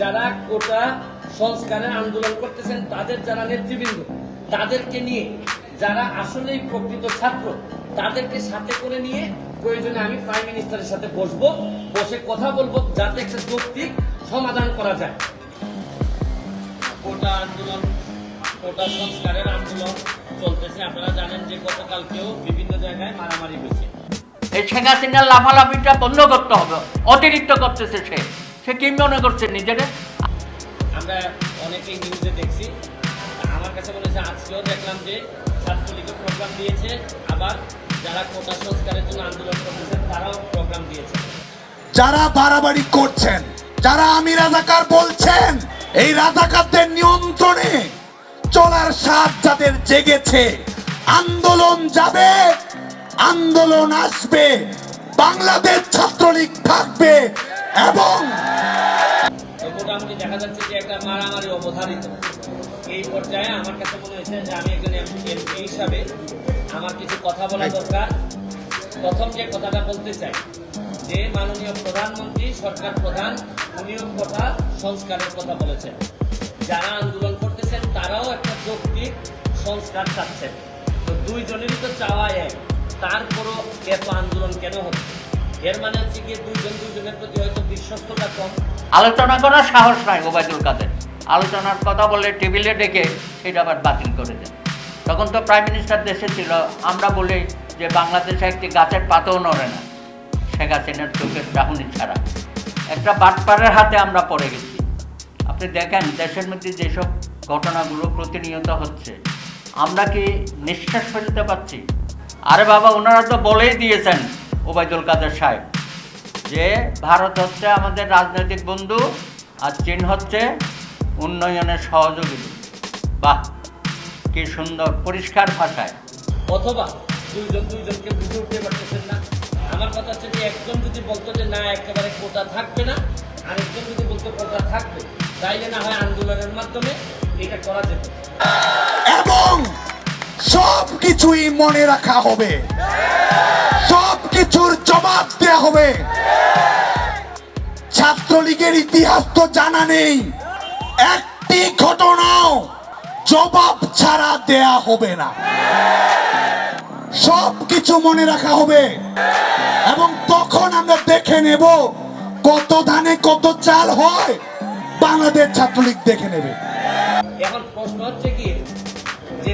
যারা কোটা সংস্কারের আন্দোলন করতেছেন তাদের যারা নেতৃবৃন্দ তাদেরকে নিয়ে যারা আসলেই প্রকৃত ছাত্র তাদেরকে সাথে করে নিয়ে প্রয়োজনে আমি প্রাইম মিনিস্টারের সাথে বসবো বসে কথা বলব যাতে একটা যৌক্তিক সমাধান করা যায়। কোটা আন্দোলন কোটা সংস্কারের আন্দোলন চলতেছে। আপনারা জানেন যে গতকালকেও বিভিন্ন জায়গায় মারামারি হয়েছে। এই শেখ হাসিনার লাফালাফিটা বন্ধ করতে হবে অতিরিক্ত করতেছে সে। সে কি মনে করছে নিজেরে? আমরা অনেকেই নিউজে দেখছি। আমার কাছে মনে হচ্ছে আজকেও দেখলাম যে ছাত্রলীগের প্রোগ্রাম দিয়েছে আবার যারা কোটা সংস্কারের জন্য আন্দোলন করতেছে তারাও প্রোগ্রাম দিয়েছে। যারা বাড়াবাড়ি করছেন যারা আমি রাজাকার বলছেন এই রাজাকারদের নিয়ন্ত্রণে চলার স্বাদ যাদের জেগেছে আন্দোলন যাবে আন্দোলন আসবে। বাংলাদেশ ছাত্রলীগ এই পর্যায়ে আমার কাছে মনে হয়েছে যে আমি একজন এমপি হিসাবে আমার কিছু কথা বলা দরকার। প্রথম যে কথাটা বলতে চাই যে মাননীয় প্রধানমন্ত্রী সরকার প্রধান উনিও কথা সংস্কারের কথা বলেছেন। যারা আন্দোলন করতেছেন তারাও একটা যৌক্তিক সংস্কার চাচ্ছেন। তো দুইজনেরই তো চাওয়া এক। তারপরও এত আন্দোলন কেন হচ্ছে? এর মানে হচ্ছে গিয়ে দুইজন দুইজনের প্রতি হয়তো বিশ্বস্ততা কম। আলোচনা করার সাহস নাই ওবায়দুল কাদের। আলোচনার কথা বলে টেবিলে ডেকে সেটা আবার বাতিল করে দেন তখন তো প্রাইম মিনিস্টার দেশে ছিল, আমরা বলি যে বাংলাদেশে একটি গাছের পাতাও নড়ে না। শেখ হাসিনার চোখের চাহুনি ছাড়া। একটা বাটপাড়ের হাতে আমরা পড়ে গেছি। আপনি দেখেন, দেশের মধ্যে যেসব ঘটনাগুলো প্রতিনিয়ত হচ্ছে, আমরা কি নিঃশ্বাস ফেলতে পারছি? আরে বাবা, ওনারা তো বলেই দিয়েছেন, ওবায়দুল কাদের সাহেব, যে ভারত হচ্ছে আমাদের রাজনৈতিক বন্ধু, আর চীন হচ্ছে উন্নয়নের সহযোগী। বাহ কি সুন্দর পরিষ্কার ভাষায়। অথবা দুইজন দুইজনকে বুঝে উঠতে পারতেছেন না। আমার কথা হচ্ছে যে একজন যদি বলতো যে না একেবারে কোটা থাকবে না আরেকজন যদি বলতো কোটা থাকবে তাইলে না হয় আন্দোলনের মাধ্যমে এটা করা যেত। এবং সব কিছুই মনে রাখা হবে। সব কিছুর জবাব দেওয়া হবে। ছাত্রলীগের ইতিহাস তো জানা নেই। জবাব ছাড়া দেয়া হবে না। সব কিছু মনে রাখা হবে। এবং তখন আমরা দেখে নেব কত ধানে কত চাল হয়। বাংলাদেশ ছাত্রলীগ দেখে নেবে। এখন প্রশ্ন হচ্ছে কি, যে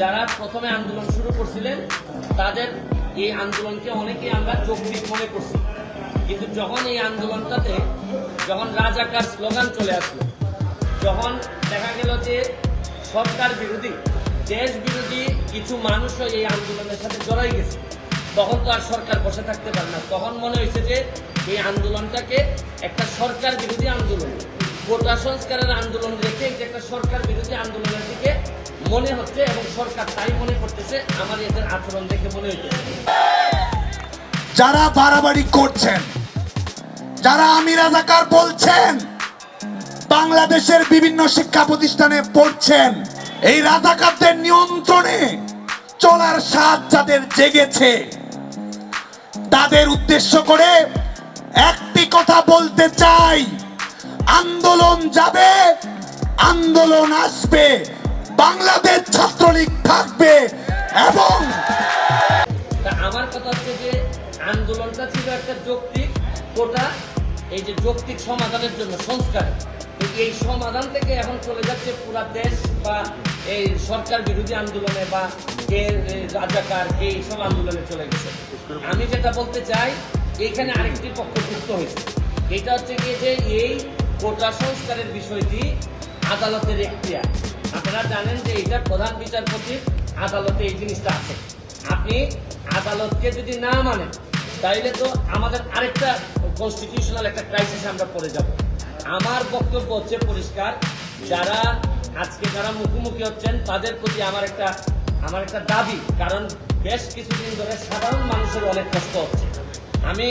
যারা প্রথমে আন্দোলন শুরু করছিলেন, তাদের এই আন্দোলনকে অনেকে আমরা যৌক্তিক মনে করছি। কিন্তু যখন এই আন্দোলনটাতে, যখন রাজাকার স্লোগান চলে আসলো, যখন দেখা গেল যে সরকার বিরোধী, দেশ বিরোধী কিছু মানুষও এই আন্দোলনের সাথে জড়াই গেছে। তখন তো আর সরকার বসে থাকতে পারে না। তখন মনে হয়েছে যে এই আন্দোলনটাকে একটা সরকার বিরোধী আন্দোলন, কোটা সংস্কারের আন্দোলন রেখে এটা একটা সরকার বিরোধী আন্দোলনের দিকে মনে হচ্ছে এবং সরকার তাই মনে করতেছে, আমার এদের আচরণ দেখে মনে হইতেছে। যারা বাড়াবাড়ি করছেন, যারা আমি রাজাকার বলছেন বাংলাদেশের বিভিন্ন শিক্ষা প্রতিষ্ঠানে পড়ছেন। এই রাজাকারদের নিয়ন্ত্রণে চলার স্বাদ যাদের জেগেছে, তাদের উদ্দেশ্য করে একটি কথা বলতে চাই, আন্দোলন যাবে, আন্দোলন আসবে, বাংলাদেশ ছাত্রলীগ থাকবে এবং আমার কথা হচ্ছে যে আন্দোলনটা ছিল একটা যৌক্তিক কোটা, এই যে যৌক্তিক সমাধানের জন্য সংস্কার। এই সমাধান থেকে এখন চলে যাচ্ছে পুরা দেশ বা এই সরকার বিরোধী আন্দোলনে বা কে রাজাকার, কে এইসব আন্দোলনে চলে গেছে। আমি যেটা বলতে চাই, এখানে আরেকটি পক্ষ যুক্ত হয়েছে। এটা হচ্ছে গিয়ে যে এই কোটা সংস্কারের বিষয়টি আদালতের এখতিয়ার। আপনারা জানেন যে এটা প্রধান বিচারপতির আদালতে এই জিনিসটা আছে। আপনি আদালতকে যদি না মানেন, তাইলে তো আমাদের আরেকটা কনস্টিটিউশনাল একটা ক্রাইসিস আমরা পড়ে যাব। আমার বক্তব্য হচ্ছে পরিষ্কার। যারা আজকে যারা মুখোমুখি হচ্ছেন, তাদের প্রতি আমার একটা আমার একটা দাবি, কারণ বেশ কিছুদিন ধরে সাধারণ মানুষের অনেক কষ্ট হচ্ছে। আমি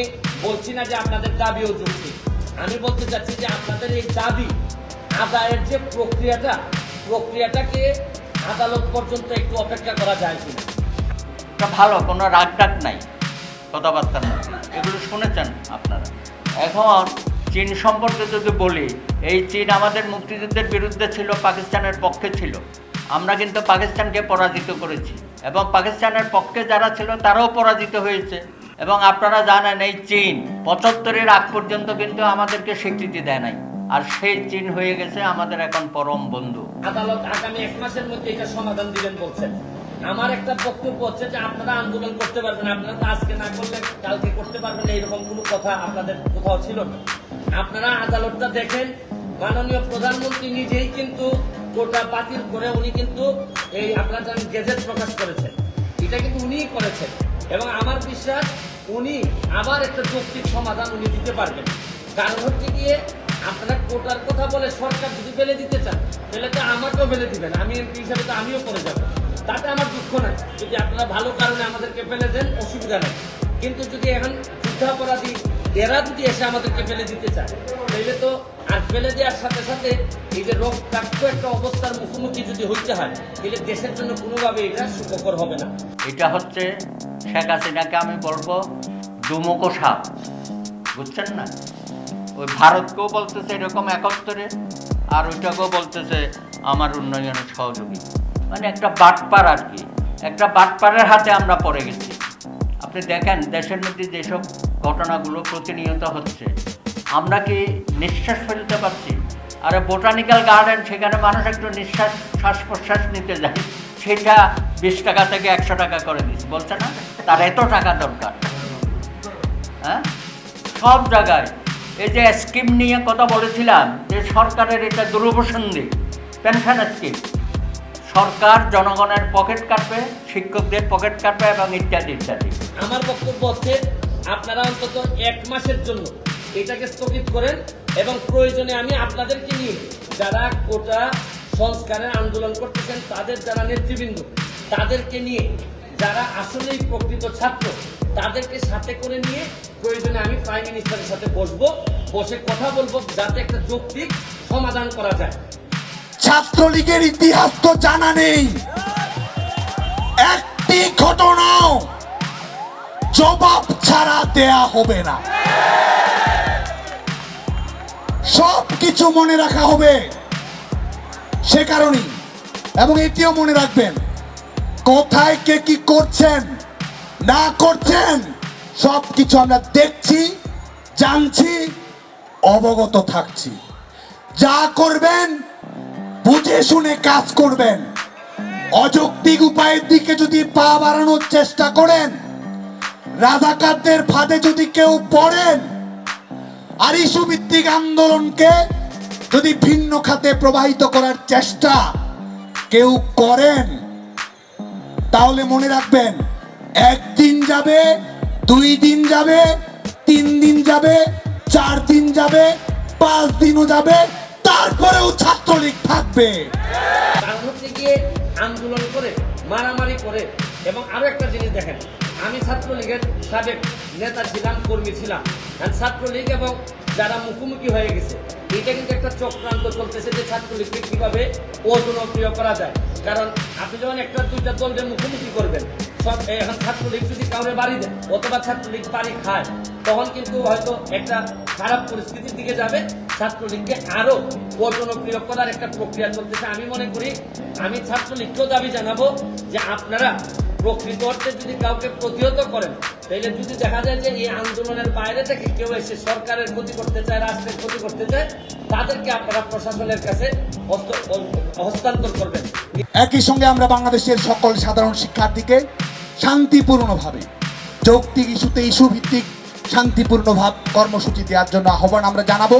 বলছি না যে আপনাদের দাবিও যুক্তি আমি বলতে চাচ্ছি যে আপনাদের এই দাবি, আদায়ের যে প্রক্রিয়াটা, প্রক্রিয়াটাকে আদালত পর্যন্ত একটু অপেক্ষা করা যায় কিনা। ভালো, কোনো রাগ টাগ নাই কথাবার্তার মধ্যে এগুলো শুনেছেন আপনারা। এখন চীন সম্পর্কে যদি বলি এই চীন আমাদের মুক্তিযুদ্ধের বিরুদ্ধে ছিল পাকিস্তানের পক্ষে ছিল। আমরা কিন্তু পাকিস্তানকে পরাজিত করেছি এবং পাকিস্তানের পক্ষে যারা ছিল তারাও পরাজিত হয়েছে। এবং আপনারা জানেন এই চীন পঁচাত্তরের আগ পর্যন্ত কিন্তু আমাদেরকে স্বীকৃতি দেয় নাই। আর সেই চীন হয়ে গেছে আমাদের এখন পরম বন্ধু। আদালত আগামী এক মাসের মধ্যে এটা সমাধান দিবেন বলছেন। আমার একটা বক্তব্য হচ্ছে যে আপনারা আন্দোলন করতে পারবেন আপনারা আজকে না করলে কালকে করতে পারবেন না, এরকম কোনো কথা আপনাদের কোথাও ছিল না। আপনারা আদালতটা দেখেন। মাননীয় প্রধানমন্ত্রী নিজেই কিন্তু কোটা বাতিল করে উনি কিন্তু এই আপনারা জানেন গেজেট প্রকাশ করেছেন। এটা কিন্তু উনিই করেছেন। এবং আমার বিশ্বাস উনি আবার একটা যৌক্তিক সমাধান উনি দিতে পারবেন। কারণ হচ্ছে গিয়ে আপনারা কোটার কথা বলে সরকার যদি ফেলে দিতে চান, তাহলে তো আমাকেও ফেলে দিবেন। আমি এমপি হিসাবে তো আমিও করে যাব। তাতে আমার দুঃখ নাই। যদি আপনারা ভালো কারণে আমাদেরকে ফেলে দেন, অসুবিধা নেই। কিন্তু যদি এখন যুদ্ধাপরাধী এরা যদি এসে আমাদেরকে ফেলে দিতে চায়, তাহলে তো আর ফেলে দেওয়ার সাথে সাথে এই যে রক্তাক্ত একটা অবস্থার মুখোমুখি যদি হইতে হয়, তাহলে দেশের জন্য কোনোভাবে এটা সুখকর হবে না। এটা হচ্ছে শেখ হাসিনাকে আমি বলব, দুমুখো সাপ। বুঝছেন না? ওই ভারতকেও বলতেছে এরকম একাত্তরে আর ওইটাকেও বলতেছে আমার উন্নয়নের সহযোগী। মানে একটা বাটপার আর কি। একটা বাটপারের হাতে আমরা পড়ে গেছি। আপনি দেখেন, দেশের মধ্যে যেসব ঘটনাগুলো প্রতিনিয়ত হচ্ছে। আমরা কি নিঃশ্বাস ফেলতে পারছি? আর বোটানিক্যাল গার্ডেন, সেখানে মানুষ একটু নিঃশ্বাস শ্বাস প্রশ্বাস নিতে যায়। সেটা বিশ টাকা থেকে একশো টাকা করে দিচ্ছে। বলছে না, তার এত টাকা দরকার। হ্যাঁ? সব জায়গায়। এই যে স্কিম নিয়ে কথা বলেছিলাম, যে সরকারের এটা দুরবসন্ধি পেনশন স্কিম। সরকার জনগণের পকেট কাটবে, শিক্ষকদের পকেট কাটবে এবং ইত্যাদি ইত্যাদি। আমার বক্তব্য হচ্ছে আপনারা অন্তত এক মাসের জন্য এটাকে স্থগিত করেন এবং প্রয়োজনে আমি আপনাদেরকে নিয়ে যারা কোটা সংস্কারের আন্দোলন করতেছেন, তাদের যারা নেতৃবৃন্দ, তাদেরকে নিয়ে যারা আসলেই প্রকৃত ছাত্র, তাদেরকে সাথে করে নিয়ে প্রয়োজনে আমি প্রাইম মিনিস্টারের সাথে বসবো, বসে কথা বলব যাতে একটা যৌক্তিক সমাধান করা যায়। ছাত্রলীগের ইতিহাস তো জানা নেই। একটি ঘটনাও জবাব ছাড়া দেয়া হবে না। সব কিছু মনে রাখা হবে সে কারণেই। এবং এটিও মনে রাখবেন, কোথায় কে কি করছেন, না করছেন, সব কিছু আমরা দেখছি, জানছি, অবগত থাকছি। যা করবেন, বুঝে শুনে কাজ করবেন। অযৌক্তিক উপায়ের দিকে যদি পা বাড়ানোর চেষ্টা করেন রাজাকারদের ফাঁদে যদি কেউ পড়েন, আর ইস্যু ভিত্তিক আন্দোলনকে যদি ভিন্ন খাতে প্রবাহিত করার চেষ্টা কেউ করেন, তাহলে মনে রাখবেন, একদিন যাবে, দুই দিন যাবে, তিন দিন যাবে, চার দিন যাবে, পাঁচ দিনও যাবে, তারপরেও ছাত্রলীগ থাকবে। আন্দোলন করে, মারামারি করে, এবং আরও একটা জিনিস দেখেন আমি ছাত্রলীগের সাবেক নেতা ছিলাম, কর্মী ছিলাম। ছাত্রলীগ এবং যারা মুখোমুখি হয়ে গেছে, এটা কিন্তু একটা চক্রান্ত চলতেছে যে ছাত্রলীগকে কীভাবে অজনপ্রিয় করা যায়। কারণ আপনি যখন একটা দুইটা দলকে মুখোমুখি করবেন, সব এখন ছাত্রলীগ যদি কাউরে বাড়ি দেয় অথবা ছাত্রলীগ বাড়ি খায়, তখন কিন্তু হয়তো একটা খারাপ পরিস্থিতির দিকে যাবে। ছাত্রলীগকে আরও অজনপ্রিয় করার একটা প্রক্রিয়া চলতেছে। আমি মনে করি, আমি ছাত্রলীগকেও দাবি জানাব যে আপনারা প্রকৃত অর্থে যদি কাউকে প্রতিহত করেন তাহলে যদি দেখা যায় যে এই আন্দোলনের বাইরে থেকে কেউ এসে সরকারের ক্ষতি করতে চায়, রাষ্ট্রের ক্ষতি করতে চায়, তাদেরকে আপনারা প্রশাসনের কাছে হস্তান্তর করবেন। একই সঙ্গে আমরা বাংলাদেশের সকল সাধারণ শিক্ষার্থীকে শান্তিপূর্ণভাবে, যৌক্তিক ইস্যুতে ইস্যু ভিত্তিক শান্তিপূর্ণ ভাব কর্মসূচি দেওয়ার জন্য আহ্বান আমরা জানাব।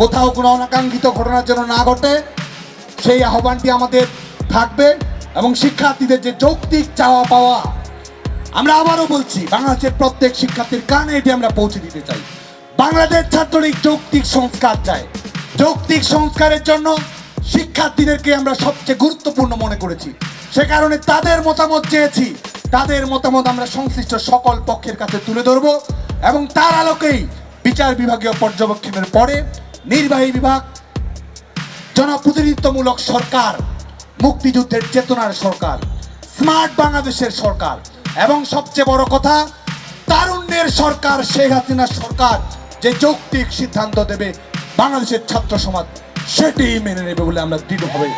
কোথাও কোনো অনাকাঙ্ক্ষিত ঘটনার জন্য না ঘটে, সেই আহ্বানটি আমাদের থাকবে। এবং শিক্ষার্থীদের যে যৌক্তিক চাওয়া পাওয়া, আমরা আবারও বলছি, বাংলাদেশের প্রত্যেক শিক্ষার্থীর কানে এটি আমরা পৌঁছে দিতে চাই। বাংলাদেশ ছাত্রলীগ যৌক্তিক সংস্কার চায়। যৌক্তিক সংস্কারের জন্য শিক্ষার্থীদেরকে আমরা সবচেয়ে গুরুত্বপূর্ণ মনে করেছি। সে কারণে তাদের মতামত চেয়েছি, তাদের মতামত আমরা সংশ্লিষ্ট সকল পক্ষের কাছে তুলে ধরব এবং তার আলোকেই বিচার বিভাগীয় পর্যবেক্ষণের পরে নির্বাহী বিভাগ, জনপ্রতিনিধিত্বমূলক সরকার মুক্তিযুদ্ধের চেতনার সরকার, স্মার্ট বাংলাদেশের সরকার, এবং সবচেয়ে বড় কথা, তারুণ্যের সরকার শেখ হাসিনার সরকার যে যৌক্তিক সিদ্ধান্ত দেবে বাংলাদেশের ছাত্র সমাজ সেটি মেনে নেবে বলে আমরা দৃঢ়ভাবে